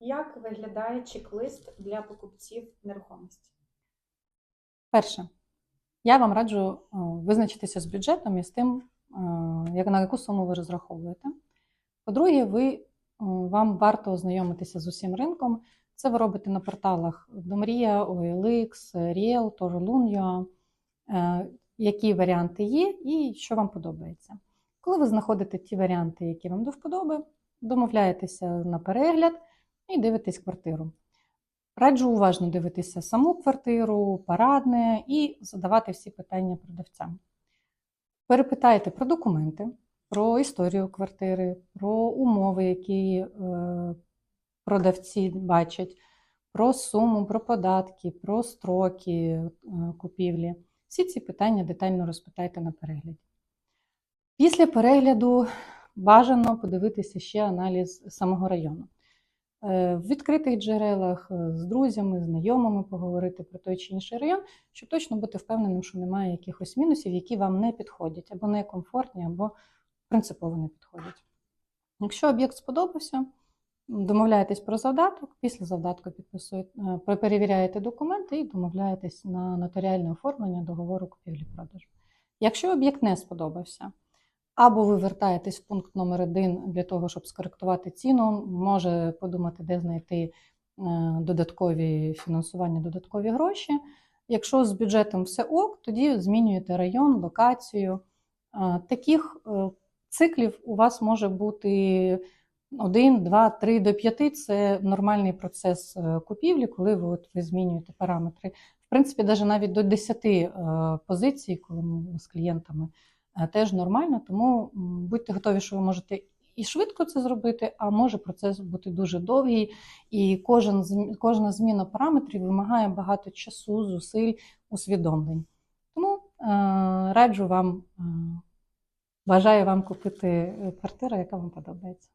Як виглядає чек-лист для покупців нерухомості? Перше, я вам раджу е, визначитися з бюджетом і з тим, е, на яку суму ви розраховуєте. По-друге, ви, е, вам варто ознайомитися з усім ринком. Це ви робите на порталах Домрія, OLX, Riel, Torlun.ua, е, які варіанти є і що вам подобається. Коли ви знаходите ті варіанти, які вам до вподоби, домовляєтеся на перегляд і дивитесь квартиру. Раджу уважно дивитися саму квартиру, парадне і задавати всі питання продавцям. Перепитайте про документи, про історію квартири, про умови, які е, продавці бачать, про суму, про податки, про строки е, купівлі. Всі ці питання детально розпитайте на перегляді. Після перегляду бажано подивитися ще аналіз самого району. Е, В відкритих джерелах е, з друзями, знайомими поговорити про той чи інший район, щоб точно бути впевненим, що немає якихось мінусів, які вам не підходять, або не комфортні, або принципово не підходять. Якщо об'єкт сподобався, домовляєтесь про завдаток, після завдатку підписуєте, перевіряєте документи і домовляєтесь на нотаріальне оформлення договору купівлі-продажу. Якщо об'єкт не сподобався, або ви вертаєтесь в пункт номер один для того, щоб скоректувати ціну, може подумати, де знайти е, додаткові фінансування, додаткові гроші. Якщо з бюджетом все ок, тоді змінюєте район, локацію. Е, Таких е, циклів у вас може бути один, два, три до п'яти. Це нормальний процес купівлі, коли ви, от, ви змінюєте параметри. В принципі, навіть до 10 е, позицій, коли ми з клієнтами теж нормально. Тому будьте готові, що ви можете і швидко це зробити, а може процес бути дуже довгий, і кожен, кожна зміна параметрів вимагає багато часу, зусиль, усвідомлень. Тому е, раджу вам, е, бажаю вам купити е, квартиру, яка вам подобається.